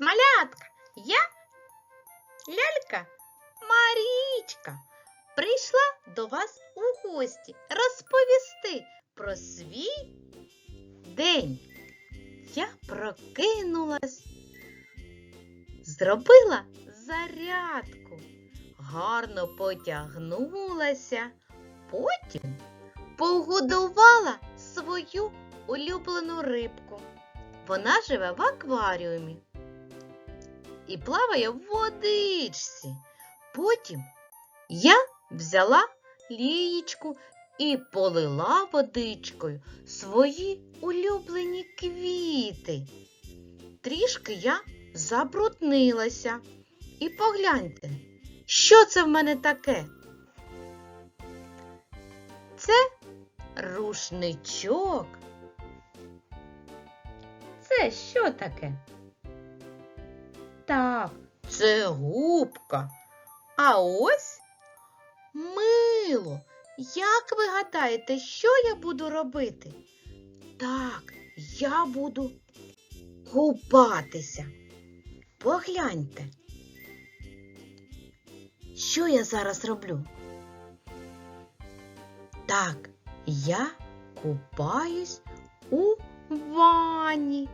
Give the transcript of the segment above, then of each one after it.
малятка! Я лялька Марічка. Прийшла до вас у гості розповісти про свій день. Я прокинулась, зробила зарядку, гарно потягнулася, потім погодувала свою улюблену рибку. Вона живе в акваріумі і плаває в водичці. Потім я взяла лієчку і полила водичкою свої улюблені квіти. Трішки я забруднилася. І погляньте, що це в мене таке? Це рушничок. Це що таке? Так, це губка. А ось мило. Як ви гадаєте, що я буду робити? Так, я буду купатися. Погляньте. Що я зараз роблю? Так, я купаюсь у ванні,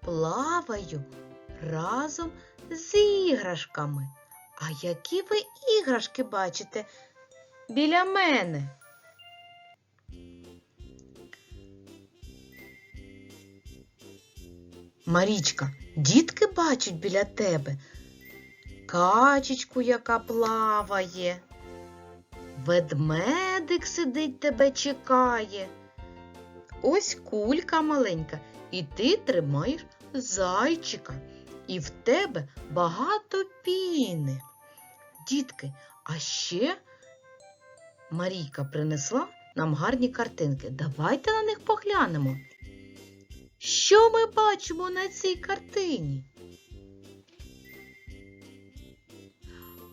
плаваю разом з іграшками. А які ви іграшки бачите біля мене? Марічка, дітки бачать біля тебе качечку, яка плаває. Ведмедик сидить тебе чекає. Ось кулька маленька, і ти тримаєш зайчика, і в тебе багато піни. Дітки, а ще Марійка принесла нам гарні картинки. Давайте на них поглянемо. Що ми бачимо на цій картині?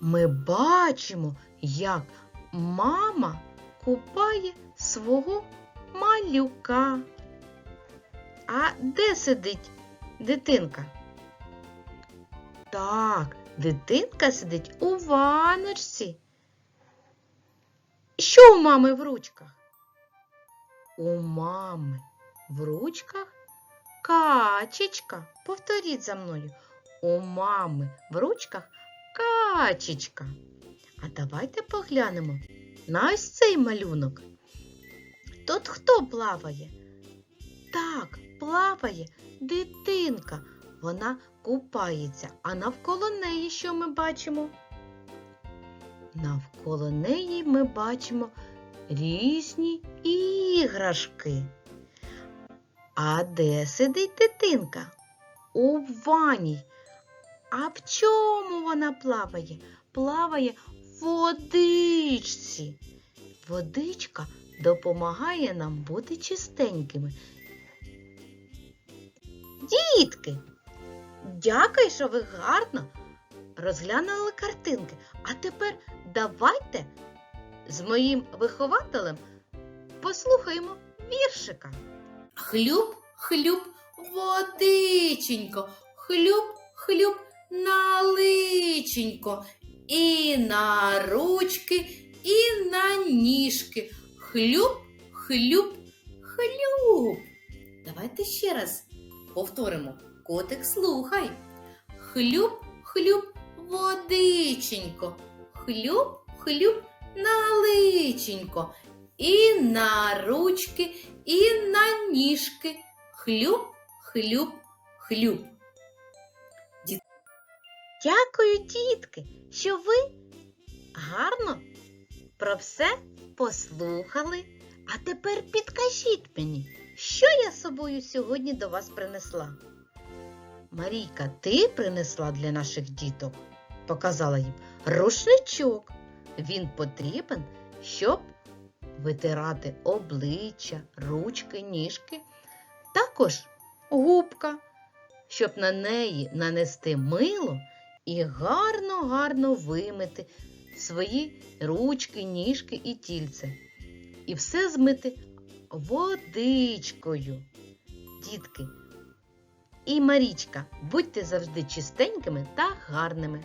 Ми бачимо, як мама купає свого малюка. А де сидить дитинка? Так, дитинка сидить у ваночці. Що у мами в ручках? У мами в ручках качечка. Повторіть за мною. У мами в ручках качечка. А давайте поглянемо на ось цей малюнок. Тут хто плаває? Так, плаває дитинка. Вона купається, а навколо неї що ми бачимо? Навколо неї ми бачимо різні іграшки. А де сидить дитинка? У ванні. А в чому вона плаває? Плаває в водичці. Водичка допомагає нам бути чистенькими. Дітки, дякую, що ви гарно розглянули картинки. А тепер давайте з моїм вихователем послухаємо віршика. Хлюб, хлюб, водиченько, хлюб, хлюб на личенько, і на ручки, і на ніжки. Хлюб, хлюб, хлюб. Давайте ще раз повторимо. Котик, слухай. Хлюб, хлюб, водиченько, хлюб, хлюб на личенько, і на ручки, і на ніжки. Хлюб, хлюб. Дякую, дітки, що ви гарно про все послухали. А тепер підкажіть мені, що я з собою сьогодні до вас принесла. Марійка, ти принесла для наших діток, показала їм рушничок. Він потрібен, щоб витирати обличчя, ручки, ніжки. Також губка, щоб на неї нанести мило і гарно-гарно вимити свої ручки, ніжки і тільце. І все змити водичкою. Дітки, і Марічка. Будьте завжди чистенькими та гарними.